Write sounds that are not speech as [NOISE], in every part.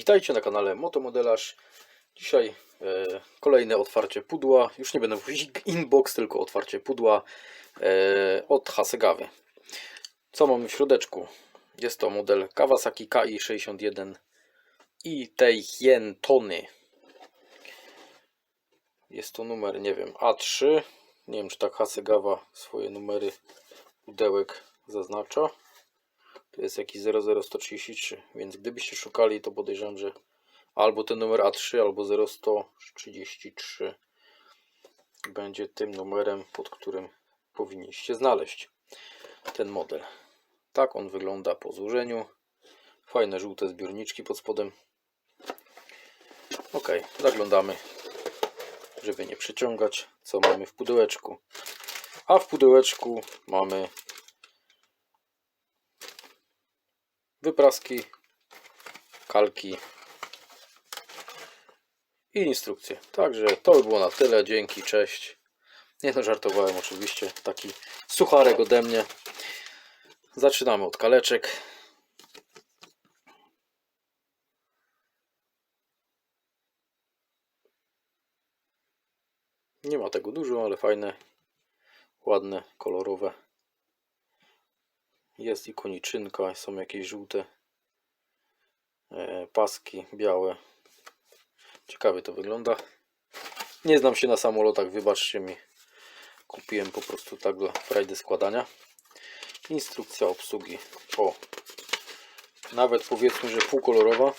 Witajcie na kanale Motomodelarz. Dzisiaj e, kolejne otwarcie pudła. Już nie będę mówić [LAUGHS] inbox, tylko otwarcie pudła e, od Hasegawy. Co mamy w środeczku? Jest to model Kawasaki KI61 i tej Tony. Jest to numer, nie wiem, A3. Nie wiem, czy tak Hasegawa swoje numery pudełek zaznacza. To jest jakiś 00133, więc gdybyście szukali, to podejrzewam, że albo ten numer A3, albo 0133 będzie tym numerem, pod którym powinniście znaleźć ten model. Tak on wygląda po złożeniu. Fajne żółte zbiorniczki pod spodem. Ok, zaglądamy, żeby nie przeciągać, co mamy w pudełeczku. A w pudełeczku mamy wypraski, kalki i instrukcje. Także to by było na tyle. Dzięki, cześć. Nie no, żartowałem oczywiście. Taki sucharek ode mnie. Zaczynamy od kaleczek. Nie ma tego dużo, ale fajne, ładne, kolorowe. Jest i koniczynka, są jakieś żółte e, paski, białe. Ciekawie to wygląda. Nie znam się na samolotach, wybaczcie mi. Kupiłem po prostu tak dla frajdy składania. Instrukcja obsługi. O, nawet powiedzmy, że półkolorowa.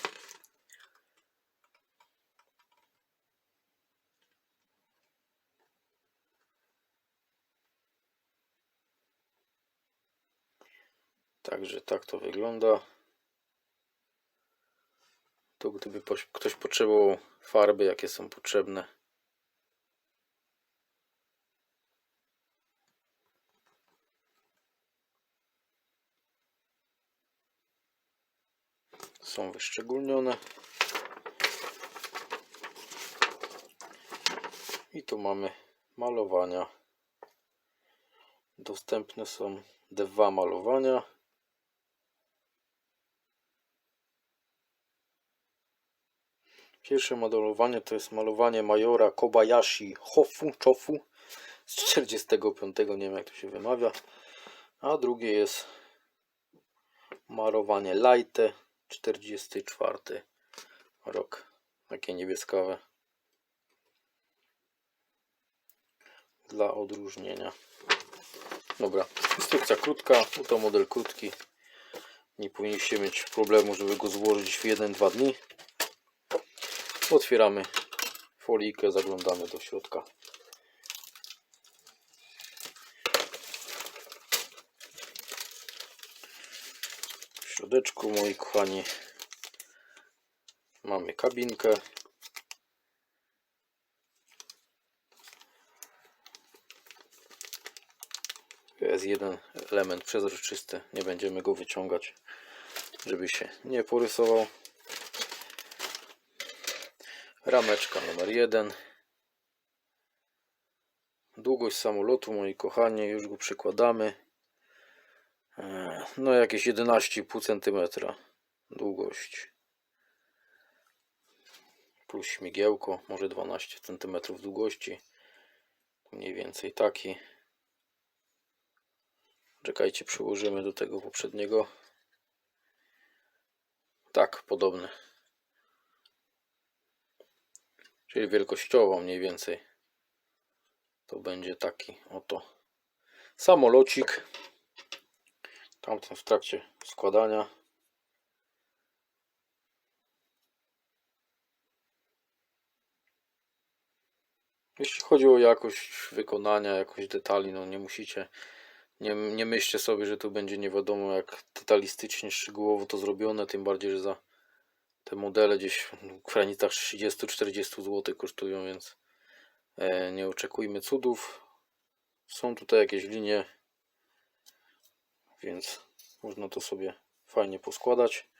Także tak to wygląda. To gdyby ktoś potrzebował farby, jakie są potrzebne. Są wyszczególnione. I tu mamy malowania. Dostępne są dwa malowania. Pierwsze malowanie to jest malowanie Majora Kobayashi Hofu, Chofu z 45, nie wiem jak to się wymawia. A drugie jest malowanie Light 44 rok. Takie niebieskawe. Dla odróżnienia. Dobra, instrukcja krótka, to model krótki. Nie powinniście mieć problemu, żeby go złożyć w 1-2 dni. Otwieramy folijkę, zaglądamy do środka. W środeczku, moi kochani, mamy kabinkę. Jest jeden element przezroczysty, nie będziemy go wyciągać, żeby się nie porysował. Rameczka numer jeden. Długość samolotu, moi kochani, już go przykładamy. E, No, jakieś 11,5 cm długość. Plus śmigiełko, może 12 cm długości. Mniej więcej taki. Czekajcie, przyłożymy do tego poprzedniego. Tak, podobny. Czyli wielkościowo mniej więcej. To będzie taki oto samolocik. Tamten w trakcie składania. Jeśli chodzi o jakość wykonania, jakość detali, no nie musicie, nie, nie myślcie sobie, że tu będzie nie wiadomo jak detalistycznie, szczegółowo to zrobione, tym bardziej, że za te modele gdzieś w granicach 30-40 zł kosztują, więc e, nie oczekujmy cudów. Są tutaj jakieś linie, więc można to sobie fajnie poskładać.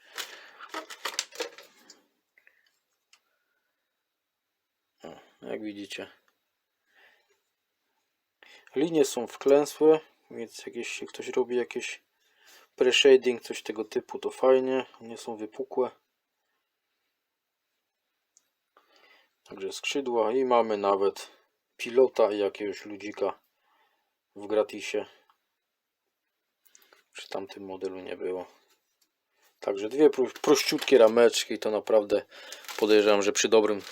Jak widzicie, linie są wklęsłe, więc jak jeśli ktoś robi jakieś pre-shading, coś tego typu, to fajnie, nie są wypukłe. Także skrzydła i mamy nawet pilota i jakiegoś ludzika w gratisie. Przy tamtym modelu nie było. Także dwie pró- prościutkie rameczki to naprawdę podejrzewam, że przy dobrym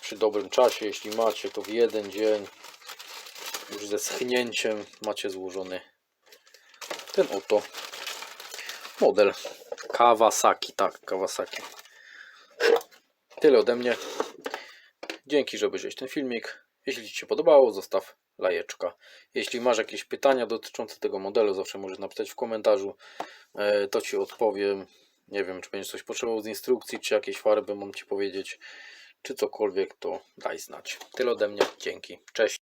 przy dobrym czasie, jeśli macie to w jeden dzień już ze schnięciem macie złożony ten oto model Kawasaki, tak, Kawasaki. Tyle ode mnie. Dzięki, że obejrzałeś ten filmik. Jeśli Ci się podobało, zostaw lajeczka. Jeśli masz jakieś pytania dotyczące tego modelu, zawsze możesz napisać w komentarzu. E, To Ci odpowiem. Nie wiem, czy będziesz coś potrzebował z instrukcji, czy jakieś farby mam Ci powiedzieć, czy cokolwiek, to daj znać. Tyle ode mnie. Dzięki. Cześć.